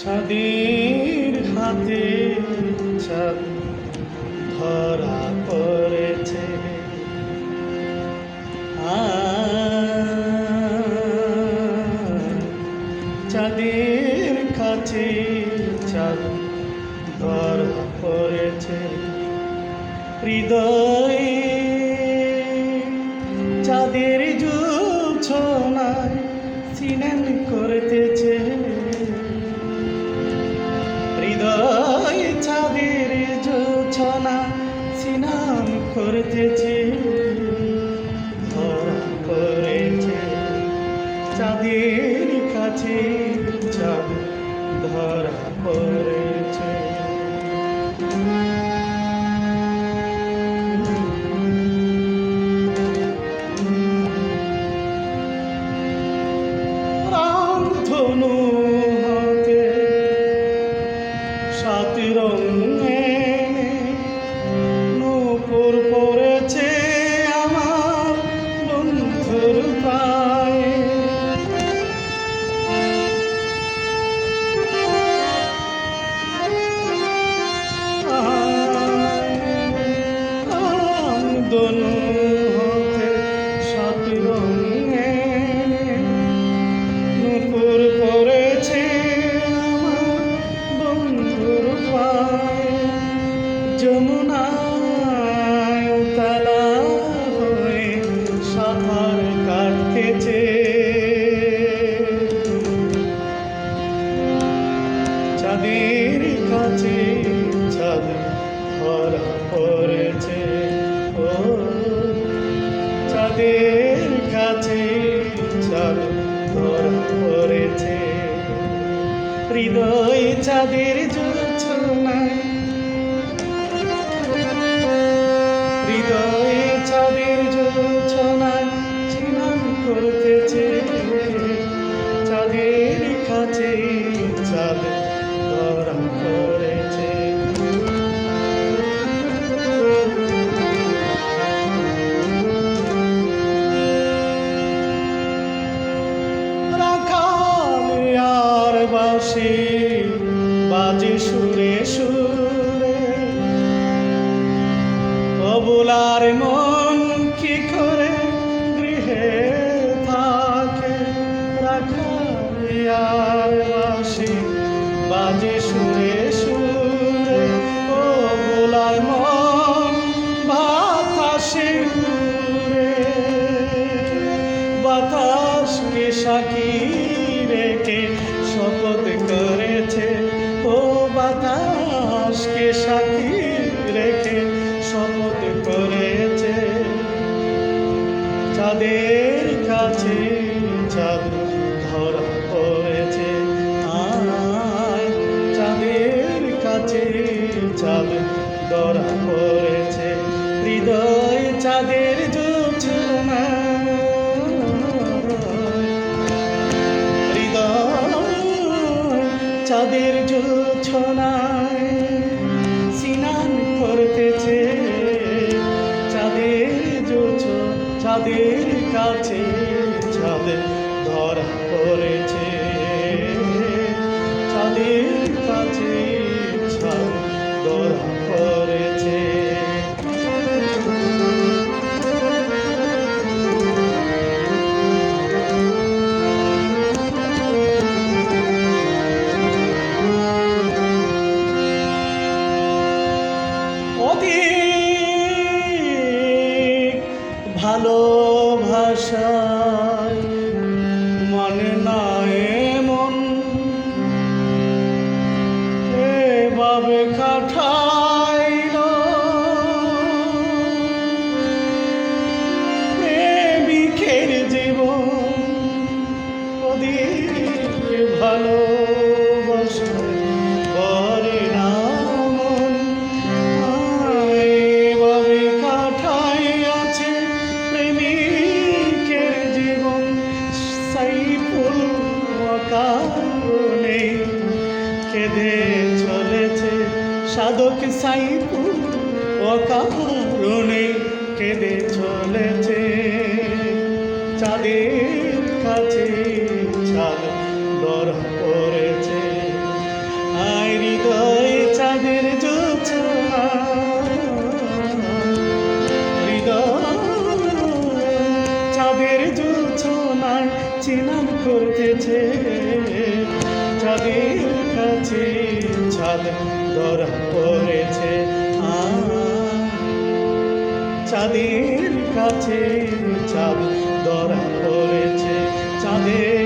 ছাদের হাতে ছাদ ধরা পড়েছে। চাঁদের কাছে চাঁদ ধরা পড়েছে। হৃদয়ে চাঁদের জোছনায় সিনেন করতেছে হৃদয় ছাদের জোছনা সিনান করতেছে। ধরা পড়েছে চাঁদের কাছে চাঁদ ধরা পড়েছে। চাঁদের কাছে চাঁদ ধরা পড়েছে। ও চাঁদের কাছে চাঁদ ধরা পড়েছে। হৃদয় চাঁদের জোছনায় আর বাজে সুরে সুরে। অবুলার মন বাতাসকে সাক্ষী রেখে শপথ করেছে। চাঁদের কাছে চাঁদ ধরা পড়েছে। আয়, চাঁদের কাছে চাঁদ ধরা পড়েছে। হৃদয় চাঁদের জোছনা হৃদয় চাঁদের চাঁদের কাছে চাঁদ ধরা পড়েছে। চাঁদের কাছে ধরা পড়েছে। অধিক ভালোবাসায় মনে না এমন। এভাবে কাঠাইল সাধক সাইপু অকারণে কেঁদে চলেছে। চাঁদের কাছে চাঁদ ধরা পড়েছে আয় হৃদয় চাঁদের জোছা চাঁদের জোছনায় চিনান করতেছে। চাঁদের কাছে ছাদ ধরা পড়েছে চাঁদের কাছে চাঁদ ধরা পড়েছে চাঁদের